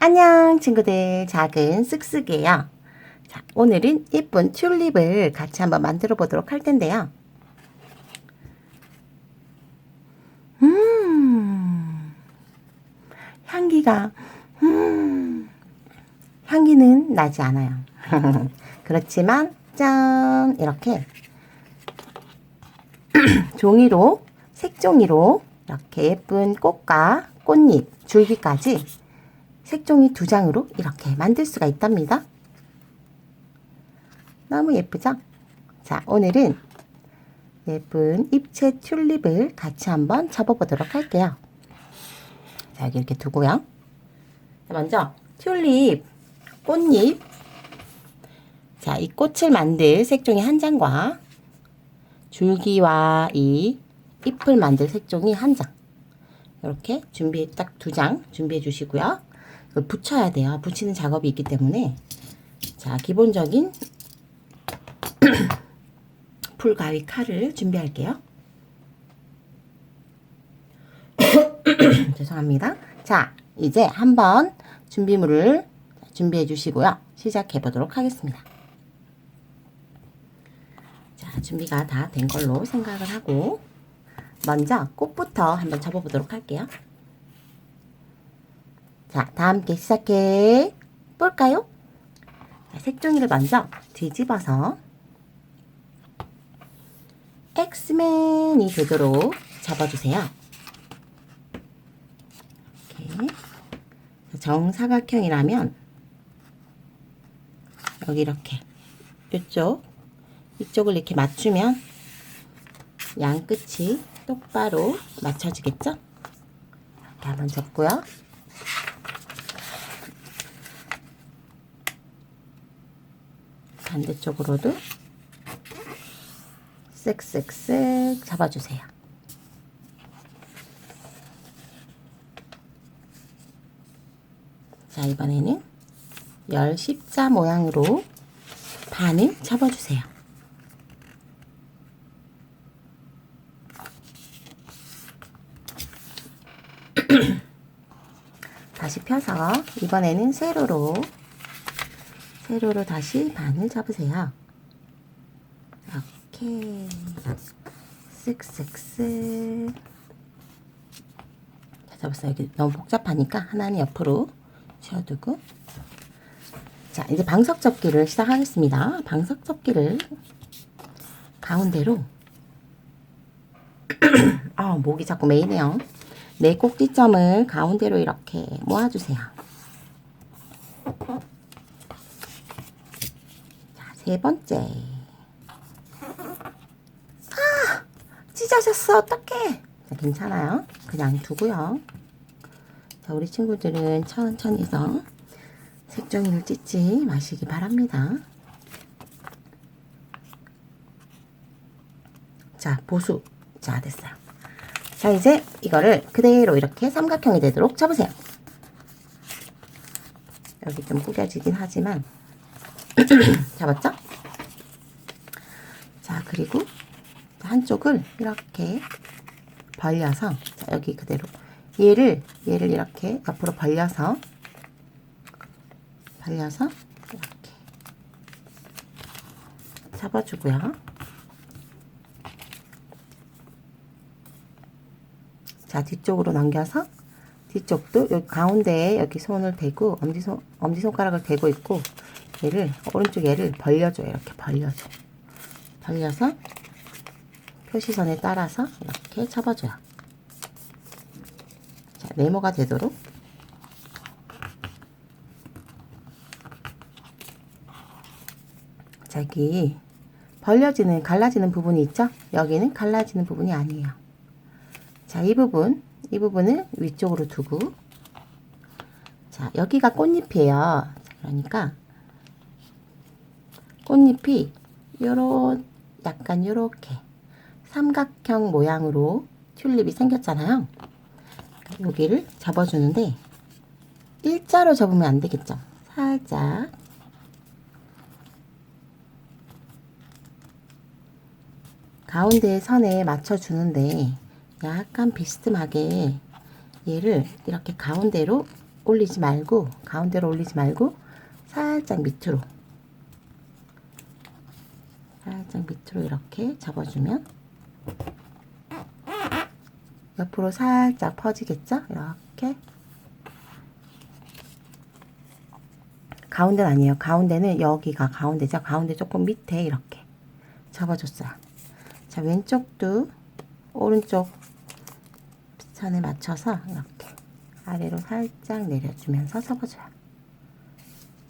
안녕 친구들 작은 쓱쓱이에요. 자, 오늘은 예쁜 튤립을 같이 한번 만들어 보도록 할 텐데요. 음, 향기가, 음, 향기는 나지 않아요. 그렇지만, 짠! 이렇게 종이로, 색종이로 이렇게 예쁜 꽃과 꽃잎, 줄기까지 색종이 두 장으로 이렇게 만들 수가 있답니다. 너무 예쁘죠? 자, 오늘은 예쁜 입체 튤립을 같이 한번 접어보도록 할게요. 자, 여기 이렇게 두고요. 자, 먼저 튤립, 꽃잎. 자, 이 꽃을 만들 색종이 한 장과 줄기와 이 잎을 만들 색종이 한 장. 이렇게 준비 딱두 장 준비해 주시고요. 이걸 붙여야 돼요. 붙이는 작업이 있기 때문에 자 기본적인 풀가위 칼을 준비할게요. 죄송합니다. 자 이제 한번 준비물을 준비해 주시고요. 시작해 보도록 하겠습니다. 자 준비가 다 된 걸로 생각을 하고 먼저 꽃부터 한번 접어보도록 할게요. 자, 다 함께 시작해 볼까요? 자, 색종이를 먼저 뒤집어서 엑스맨이 되도록 접어주세요. 이렇게 정사각형이라면 여기 이렇게 이쪽 이쪽을 이렇게 맞추면 양 끝이 똑바로 맞춰지겠죠? 이렇게 한번 접고요. 반대쪽으로도 쓱쓱쓱 잡아주세요. 자, 이번에는 열 십자 모양으로 반을 접어주세요. 다시 펴서 이번에는 세로로 세로로 다시 반을 접으세요. 이렇게 쓱쓱쓱 자, 잡았어요. 여기 너무 복잡하니까 하나는 옆으로 지어두고 자 이제 방석 접기를 시작하겠습니다. 방석 접기를 가운데로 아 목이 자꾸 메이네요. 네 꼭지점을 가운데로 이렇게 모아주세요. 세 번째. 아! 찢어졌어. 어떡해. 자, 괜찮아요. 그냥 두고요. 자, 우리 친구들은 천천히 해서 색종이를 찢지 마시기 바랍니다. 자, 보수. 자, 됐어요. 자, 이제 이거를 그대로 이렇게 삼각형이 되도록 접으세요. 여기 좀 구겨지긴 하지만 잡았죠? 자, 그리고 한쪽을 이렇게 벌려서 자, 여기 그대로 얘를 얘를 이렇게 옆으로 벌려서 벌려서 이렇게 잡아주고요. 자, 뒤쪽으로 넘겨서 뒤쪽도 여기 가운데에 여기 손을 대고 엄지손 엄지손가락을 대고 있고 얘를 오른쪽 얘를 벌려줘요. 이렇게 벌려줘. 벌려서 표시선에 따라서 이렇게 접어줘요. 자, 네모가 되도록 자, 여기 벌려지는 갈라지는 부분이 있죠? 여기는 갈라지는 부분이 아니에요. 자, 이 부분, 이 부분을 위쪽으로 두고, 자, 여기가 꽃잎이에요. 그러니까, 꽃잎이 요런, 약간 요렇게 삼각형 모양으로 튤립이 생겼잖아요. 여기를 접어주는데, 일자로 접으면 안 되겠죠? 살짝. 가운데 선에 맞춰주는데, 약간 비스듬하게 얘를 이렇게 가운데로 올리지 말고 가운데로 올리지 말고 살짝 밑으로 살짝 밑으로 이렇게 접어주면 옆으로 살짝 퍼지겠죠? 이렇게 가운데는 아니에요. 가운데는 여기가 가운데죠. 가운데 조금 밑에 이렇게 접어줬어요. 자 왼쪽도 오른쪽 선에 맞춰서 이렇게 아래로 살짝 내려주면서 접어줘요.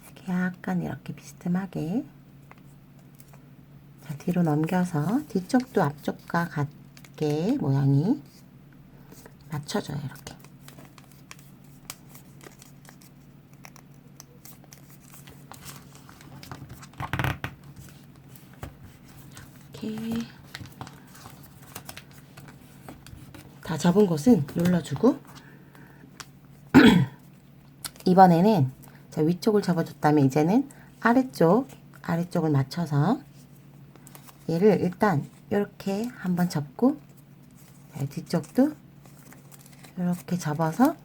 이렇게 약간 이렇게 비스듬하게 자, 뒤로 넘겨서 뒤쪽도 앞쪽과 같게 모양이 맞춰줘요. 이렇게. 이렇게 다 접은 곳은 눌러주고 이번에는 자 위쪽을 접어줬다면 이제는 아래쪽 아래쪽을 맞춰서 얘를 일단 이렇게 한번 접고 자, 뒤쪽도 이렇게 접어서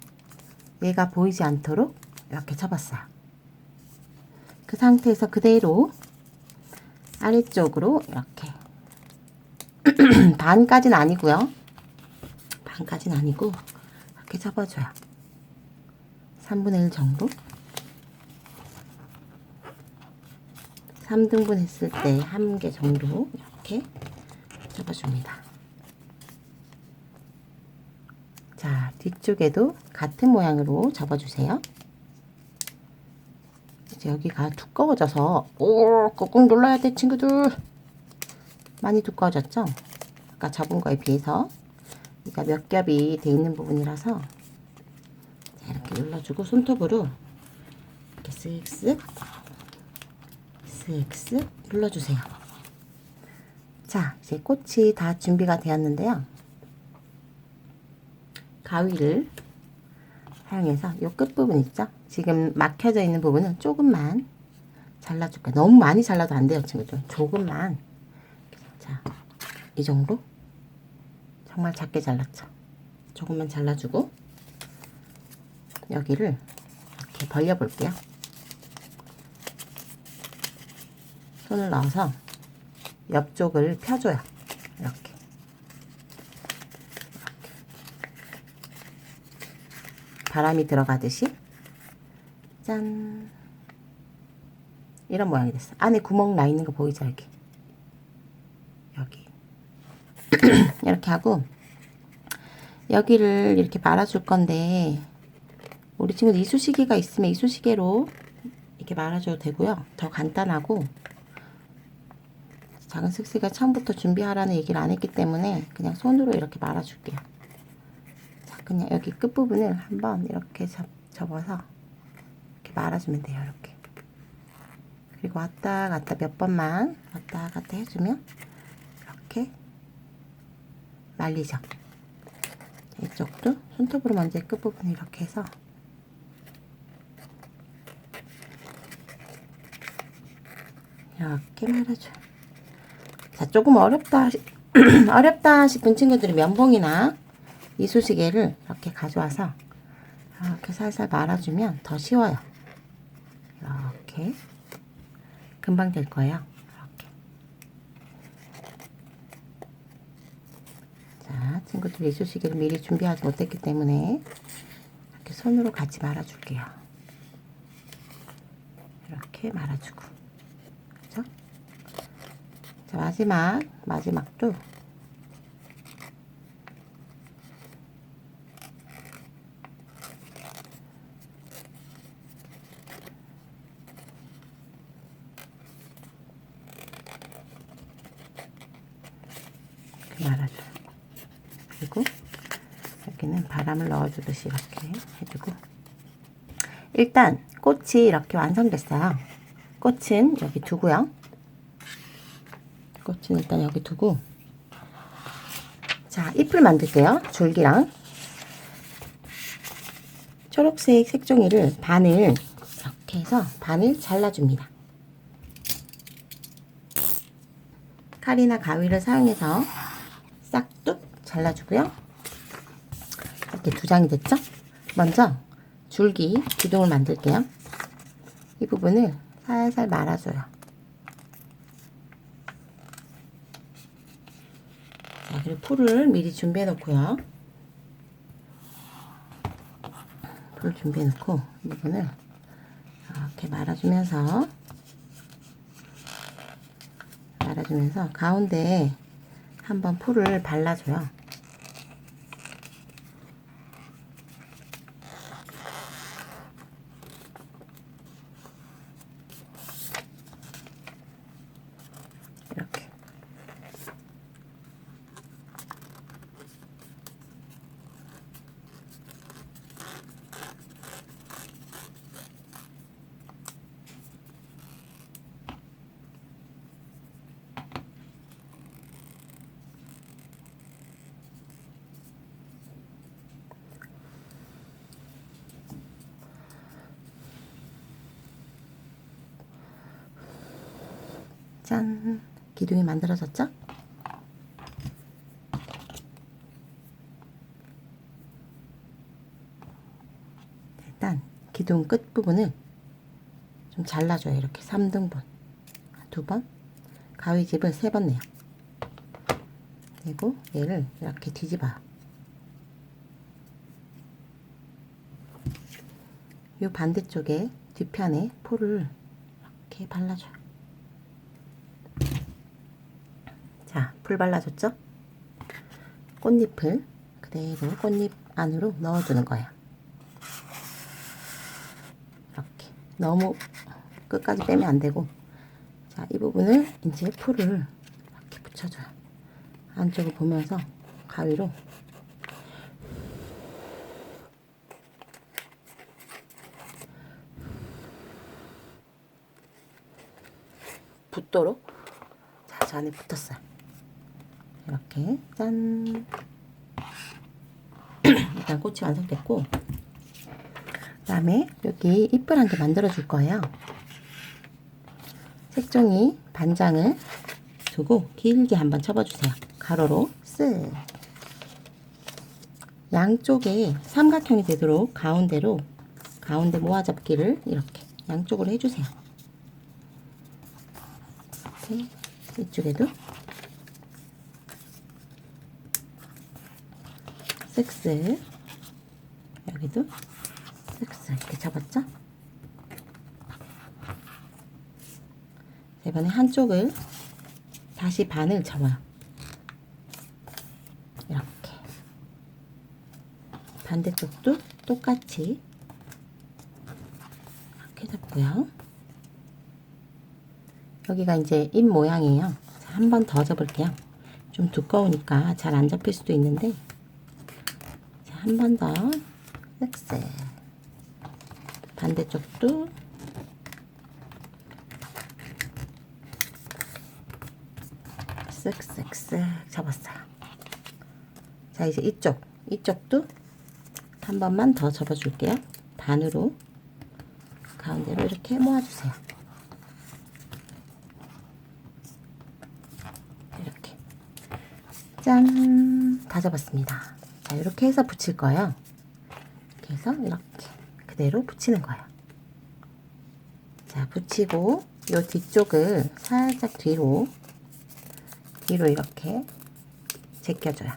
얘가 보이지 않도록 이렇게 접었어요. 그 상태에서 그대로 아래쪽으로 이렇게 반까지는 아니고요. 반까지는 아니고 이렇게 접어줘요. 3분의 1 정도. 3등분 했을 때 한 개 정도 이렇게 접어줍니다. 자, 뒤쪽에도 같은 모양으로 접어주세요. 이제 여기가 두꺼워져서 오, 꾹꾹 눌러야 돼, 친구들. 많이 두꺼워졌죠? 아까 접은 거에 비해서 그러니까 몇 겹이 돼 있는 부분이라서 자, 이렇게 눌러주고 손톱으로 이렇게 쓱쓱 쓱쓱 눌러주세요. 자, 이제 꽃이 다 준비가 되었는데요. 가위를 사용해서 이 끝부분 있죠? 지금 막혀져 있는 부분은 조금만 잘라줄 거예요. 너무 많이 잘라도 안 돼요, 친구들. 조금만. 자, 이 정도? 정말 작게 잘랐죠? 조금만 잘라주고 여기를 이렇게 벌려볼게요. 손을 넣어서 옆쪽을 펴줘요. 이렇게. 바람이 들어가듯이. 짠. 이런 모양이 됐어. 안에 구멍 나 있는 거 보이죠? 여기 여기. 이렇게 하고 여기를 이렇게 말아줄 건데 우리 친구들 이쑤시개가 있으면 이쑤시개로 이렇게 말아줘도 되고요. 더 간단하고 작은 슥슥이가 처음부터 준비하라는 얘기를 안 했기 때문에 그냥 손으로 이렇게 말아줄게요 그냥 여기 끝부분을 한번 이렇게 접, 접어서 이렇게 말아주면 돼요. 이렇게. 그리고 왔다 갔다 몇 번만 왔다 갔다 해주면 이렇게 말리죠. 이쪽도 손톱으로 먼저 끝부분 이렇게 해서 이렇게 말아줘요. 자, 조금 어렵다, 어렵다 싶은 친구들이 면봉이나 이쑤시개를 이렇게 가져와서 이렇게 살살 말아주면 더 쉬워요. 이렇게 금방 될 거예요. 이렇게. 자, 친구들 이쑤시개를 미리 준비하지 못했기 때문에 이렇게 손으로 같이 말아줄게요. 이렇게 말아주고. 자, 마지막, 마지막도 이렇게 말아줘요. 그리고 여기는 바람을 넣어주듯이 이렇게 해주고 일단 꽃이 이렇게 완성됐어요. 꽃은 여기 두고요. 꽃은 일단 여기 두고 자 잎을 만들게요. 줄기랑 초록색 색종이를 반을 이렇게 해서 반을 잘라줍니다. 칼이나 가위를 사용해서 싹둑 잘라주고요. 이렇게 두 장이 됐죠? 먼저 줄기 기둥을 만들게요. 이 부분을 살살 말아줘요. 자, 그리고 풀을 미리 준비해 놓고요. 풀 준비해 놓고 이 부분을 이렇게 말아주면서 말아주면서 가운데에 한번 풀을 발라줘요. 이렇게. 짠! 기둥이 만들어졌죠? 일단 기둥 끝 부분을 좀 잘라줘요. 이렇게 3등분. 두 번. 가위집을 세 번 내요. 그리고 얘를 이렇게 뒤집어요. 이 반대쪽에 뒤편에 포를 이렇게 발라줘요. 자, 풀 발라줬죠? 꽃잎을 그대로 꽃잎 안으로 넣어주는 거예요. 이렇게. 너무 끝까지 빼면 안 되고. 자, 이 부분을 이제 풀을 이렇게 붙여줘요. 안쪽을 보면서 가위로 붙도록 자, 저 안에 붙었어요. 이렇게 짠. 일단 꽃이 완성됐고 그 다음에 여기 잎을 한 개 만들어 줄 거예요. 색종이 반장을 두고 길게 한번 접어주세요. 가로로 쓱 양쪽에 삼각형이 되도록 가운데로 가운데 모아잡기를 이렇게 양쪽으로 해주세요. 이렇게 이쪽에도 섹스 여기도 섹스 이렇게 접었죠? 이번에 한쪽을 다시 반을 접어요. 이렇게 반대쪽도 똑같이 이렇게 접고요. 여기가 이제 잎 모양이에요. 한 번 더 접을게요. 좀 두꺼우니까 잘안 접힐 수도 있는데 한 번 더. 섹스 반대쪽도. 쓱쓱쓱 접었어요 자 이제 이쪽. 이쪽도 한 번만 더 접어 줄게요. 반으로. 가운데로 이렇게 모아주세요. 이렇게. 짠 다 접었습니다 자, 이렇게 해서 붙일 거예요. 이렇게 해서 이렇게 그대로 붙이는 거예요. 자, 붙이고 요 뒤쪽을 살짝 뒤로 뒤로 이렇게 제껴줘요.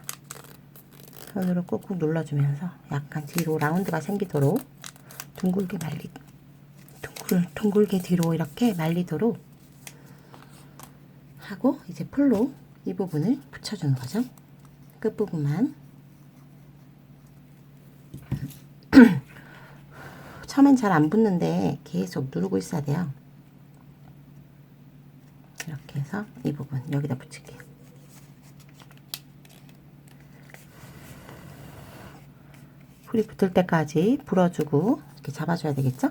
손으로 꾹꾹 눌러주면서 약간 뒤로 라운드가 생기도록 둥글게 말리 둥글 둥글게 뒤로 이렇게 말리도록 하고 이제 풀로 이 부분을 붙여주는 거죠. 끝 부분만 처음엔 잘 안 붙는데 계속 누르고 있어야 돼요. 이렇게 해서 이 부분 여기다 붙일게요. 풀이 붙을 때까지 불어주고 이렇게 잡아줘야 되겠죠?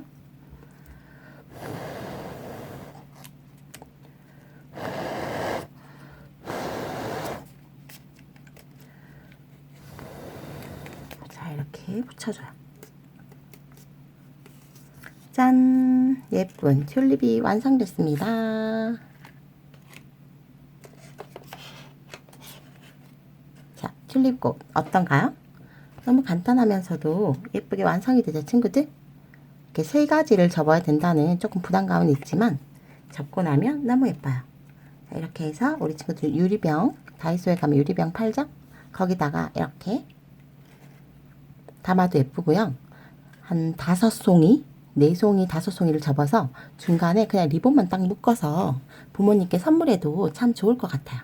자 이렇게 붙여줘요. 짠! 예쁜 튤립이 완성됐습니다. 자, 튤립꽃 어떤가요? 너무 간단하면서도 예쁘게 완성이 되죠, 친구들? 이렇게 세 가지를 접어야 된다는 조금 부담감은 있지만 접고 나면 너무 예뻐요. 자, 이렇게 해서 우리 친구들 유리병, 다이소에 가면 유리병 팔죠? 거기다가 이렇게 담아도 예쁘고요. 한 다섯 송이, 네 송이, 다섯 송이를 접어서 중간에 그냥 리본만 딱 묶어서 부모님께 선물해도 참 좋을 것 같아요.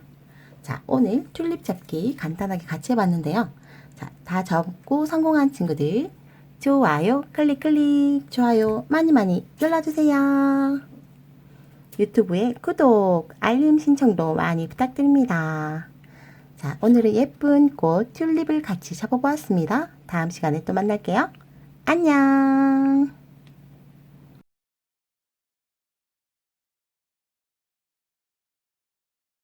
자, 오늘 튤립 접기 간단하게 같이 해봤는데요. 자, 다 접고 성공한 친구들 좋아요, 클릭 클릭, 좋아요 많이 많이 눌러주세요. 유튜브에 구독, 알림 신청도 많이 부탁드립니다. 자, 오늘은 예쁜 꽃 튤립을 같이 접어보았습니다. 다음 시간에 또 만날게요. 안녕!